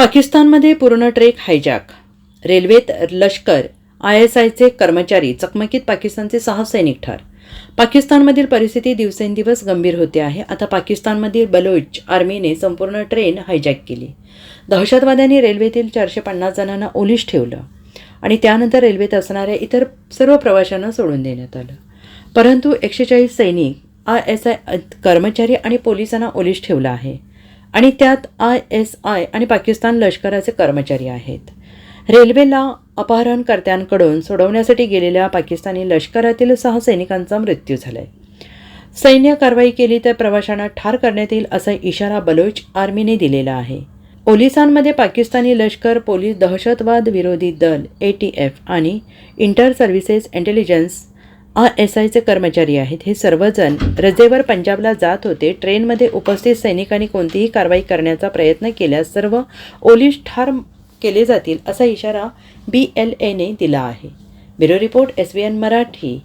पाकिस्तानमध्ये पूर्ण trek hijack. रेल्वेत लष्कर आय एस आयचे कर्मचारी चकमकीत पाकिस्तानचे सहा सैनिक ठार. पाकिस्तानमधील परिस्थिती दिवसेंदिवस गंभीर होते आहे. आता पाकिस्तानमधील बलोच आर्मीने संपूर्ण ट्रेन हायजॅक केली. दहशतवाद्यांनी रेल्वेतील चारशे पन्नास जणांना ओलीस ठेवलं आणि त्यानंतर रेल्वेत असणाऱ्या इतर सर्व प्रवाशांना सोडून देण्यात आलं. परंतु एकशे चाळीस सैनिक आय एस आय कर्मचारी आणि पोलिसांना ओलीस ठेवलं आहे. आणि त्यात आय एस आय आणि पाकिस्तान लष्कराचे कर्मचारी आहेत. रेल्वेला अपहरणकर्त्यांकडून सोडवण्यासाठी गेलेल्या पाकिस्तानी लष्करातील सहा सैनिकांचा मृत्यू झाला आहे सैन्य कारवाई केली तर प्रवाशांना ठार करण्यात येईल असा इशारा बलोच आर्मीने दिलेला आहे. पोलिसांमध्ये पाकिस्तानी लष्कर पोलीस दहशतवाद विरोधी दल ए टी एफ आणि इंटर सर्व्हिसेस इंटेलिजन्स एस आयचे कर्मचारी आहेत. हे सर्वजण रजेवर पंजाबला जात होते. ट्रेनमध्ये उपस्थित सैनिकांनी कोणतीही कारवाई करण्याचा प्रयत्न केल्यास सर्व ओलीस ठार केले जातील असा इशारा बी एल एने दिला आहे. Bureau report S B N Marathi.